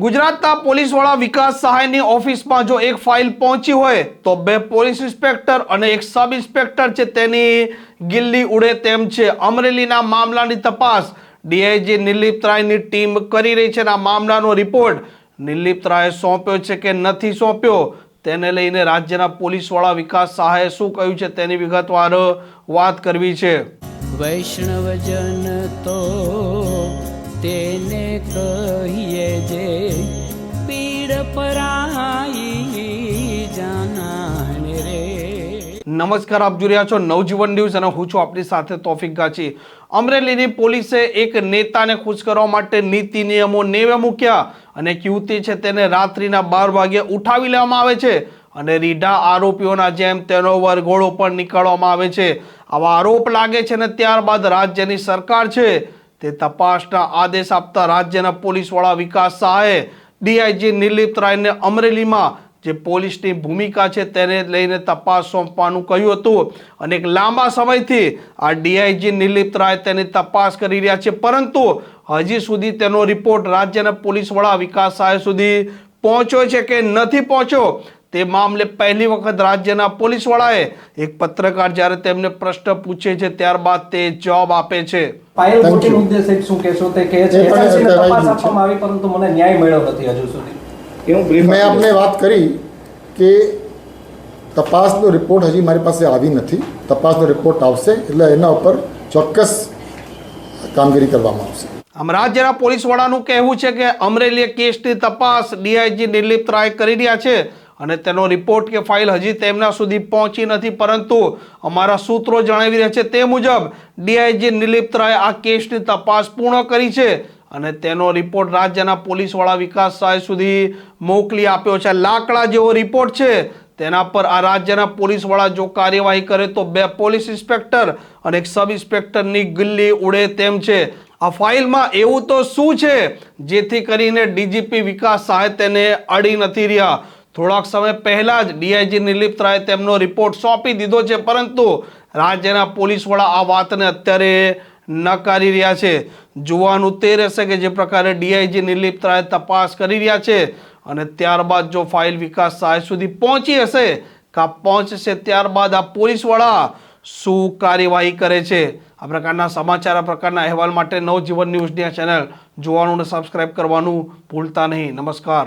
ગુજરાતના પોલીસવાળા વિકાસ સહાયની ઓફિસમાં જો એક ફાઇલ પહોંચી હોય, તો બે પોલીસ ઇન્સ્પેક્ટર અને એક સબ ઇન્સ્પેક્ટર છે તેની ગિલ્લી ઉડે તેમ છે. અમરેલીના મામલાની તપાસ ડીઆઈજી નિર્લિપ્ત રાયની ટીમ કરી રહી છે અને આ મામલાનો રિપોર્ટ નિર્લિપ્ત રાયે સોંપ્યો છે કે નથી સોંપ્યો. તેને લઈને રાજ્યના પોલીસવાળા વિકાસ સહાયે શું કહ્યું છે તેની વિગતવાર વાત કરવી છે. વૈષ્ણવજન તો તેને કહીએ જે પીડ પરાઈ જાનાને રે. નમસ્કાર, આપ જોઈ રહ્યા છો નવજીવન ન્યૂઝ અને હું છું આપની સાથે તોફિક ગાચી. અમરેલીની પોલીસે એક નેતાને ખુશ કરવા માટે નીતિ નિયમો નેવે મૂક્યા અને યુવતી છે તેને રાત્રિના બાર વાગે ઉઠાવી લેવામાં આવે છે અને રીઢા આરોપીઓના જેમ તેનો વરઘોડો પણ નીકાળવામાં આવે છે. આવા આરોપ લાગે છે અને ત્યારબાદ રાજ્યની સરકાર છે તે તપાસના આદેશ આપતા રાજ્યના પોલીસવાળા વિકાસ શાહે ડીઆઈજી નિર્લિપ્ત રાયને અમરેલીમાં જે પોલીસની ભૂમિકા છે તેને લઈને તપાસ સોંપવાનું કહ્યું હતું. અને એક લાંબા સમયથી આ ડીઆઈજી નિર્લિપ્ત રાય તેની તપાસ કરી રહ્યા છે. પરંતુ હજી સુધી તેનો રિપોર્ટ રાજ્યના પોલીસ વડા વિકાસ શાહે સુધી પહોંચ્યો છે કે નથી પહોંચ્યો? તે મામલે પહેલી વખત રાજ્યના પોલીસ વડાએ એક પત્રકાર જ્યારે તેમને પ્રશ્ન પૂછે છે ત્યારબાદ તે જવાબ આપે છે. પાયલ મોટી મુદ્દે સાહેબ શું કહેશો તે કહે છે? એ પણ SRC ને કહેવાય તપાસ આપવામાં આવી પરંતુ મને ન્યાય મળ્યો નથી હજુ સુધી. એવું બ્રીફ મેં આપને વાત કરી કે તપાસનો રિપોર્ટ હજી મારી પાસે આવી નથી. તપાસનો રિપોર્ટ આવશે એટલે એના ઉપર ચોક્કસ કામગીરી કરવામાં આવશે. આમ રાજ્યના પોલીસ વડાનું કહેવું છે કે અમરેલી કેસની તપાસ ડીઆઈજી દિલીપ રાય કરી રહ્યા છે. અને તેનો રિપોર્ટ કે ફાઇલ હજી તેમના સુધી પહોંચી નથી, પરંતુ અમારા સૂત્રો જણાવી રહ્યા છે તે મુજબ ડીઆઈજી નિલિપ્ત રાય આ કેસની તપાસ પૂર્ણ કરી છે અને તેનો રિપોર્ટ રાજ્યના પોલીસવાળા વિકાસ સાહેબ સુધી મોકલી આપ્યો છે. લાકડા જેવો રિપોર્ટ છે. તેના પર આ રાજ્યના પોલીસવાળા જો કાર્યવાહી કરે તો બે પોલીસ ઇન્સ્પેક્ટર અને એક સબ ઇન્સ્પેક્ટરની ગિલ્લી ઉડે તેમ છે. આ ફાઇલમાં એવું તો શું છે? જેથી કરીને ડીજીપી વિકાસ સાહેબ તેને અડી નથી રહ્યા. થોડાક સમય પહેલા જ ડીઆઈજી નિર્લિપ્ત રાય તેમનો રિપોર્ટ સોંપી દીધો છે, પરંતુ રાજ્યના પોલીસ વડા આ વાતને અત્યારે નકારી રહ્યા છે. જોવાનું તે રહેશે કે જે પ્રકારે ડીઆઈજી નિર્લિપ્ત રાય તપાસ કરી રહ્યા છે અને ત્યારબાદ જો ફાઇલ વિકાસ સહાય સુધી પહોંચી હશે કા પહોંચશે ત્યારબાદ આ પોલીસ વડા શું કાર્યવાહી કરે છે? આ પ્રકારના સમાચાર, આ પ્રકારના અહેવાલ માટે નવજીવન ન્યૂઝની આ ચેનલ જોવાનું અને સબસ્ક્રાઈબ કરવાનું ભૂલતા નહીં. નમસ્કાર.